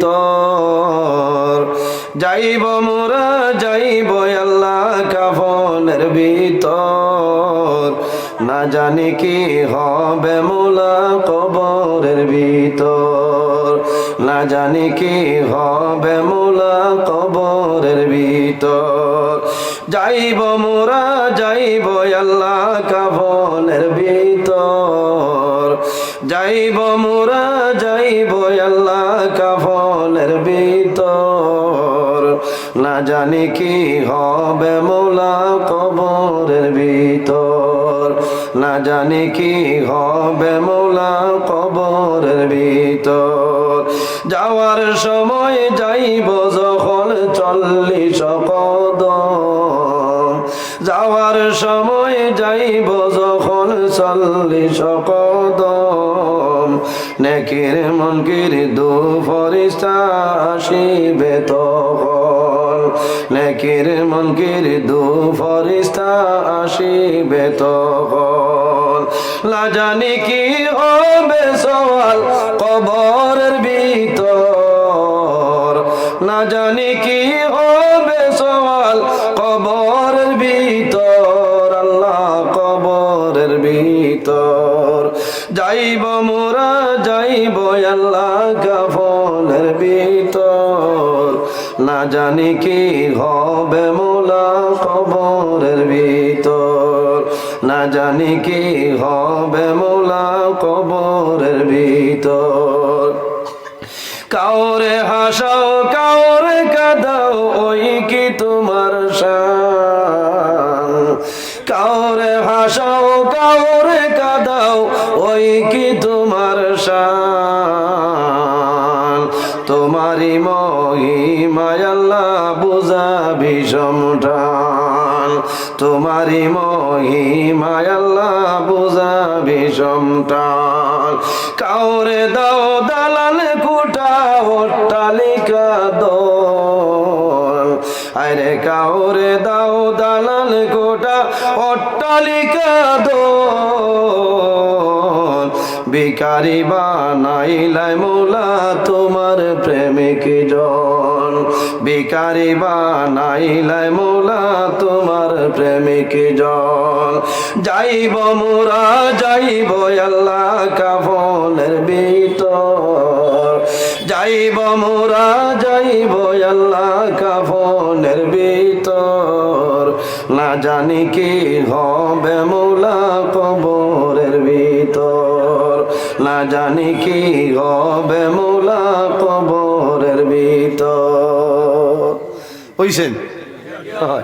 ভিতর। যাইব মোরা, যাইব আল্লাহ কাফনের ভিতর। না জানি কি হবে মোলা কবরের ভিতর। না জানি কি হবে মোলা কবরের ভিতর। যাইব মোরা, যাইব আল্লাহ কাফনের ভিতর। যাইব মোরা, যাইব আল্লাহ না জানি কি হবে মোলা কবরের ভিতর। না জানি কি হবে মোলা কবরের ভিতর। যাওয়ার সময় যাইব যখন চল্লিশ যাওয়ার সময় যাইব যখন চল্লিশ কদম নেকির মনকির দু ফরিস্তা আসিবে তখন। নেকির মনকির দু ফরিস্তা আসিবে তখন। লাজানি কি হবে সওয়াল কবরের ভিতর। না জানি কি হবে সওয়াল কবরের ভিতর। যাইব মোরা, যাইব আল্লাহ কাফনের ভিতর। না জানি কি হবে মোলা কবরের ভিতর। না জানি কি হবে মোলা কবরের ভিতর। কাউরে হাসাও, কাউরে কাদাও, ওই কি তোমার শান কাউরে হাসাও, কাউরে ওই কি তোমার শান? তোমারি মহিমায় আল্লাহ বুঝাবি সমটান তোমারি মহিমায় আল্লাহ বুঝাবি সমটান কাউরে দাও দালাল কুটা, অট্টালিকা দল। আরে কাউরে দাও দালাল কোটা, অট্টালিকা দল। বিকারি বানাইলাই মোলা তোমার প্রেমিক জন। বিকারি বানাইলাই মোলা তোমার প্রেমিক জন। যাইব মোরা, যাইব আল্লাহ কাফনের ভিতর। যাইব মোরা, যাইব আল্লাহ কাফনের ভিতর। না জানি কি হবে মোলা জানি কি হবে মোলা কবরের ভিতর। হইছেন? হয়।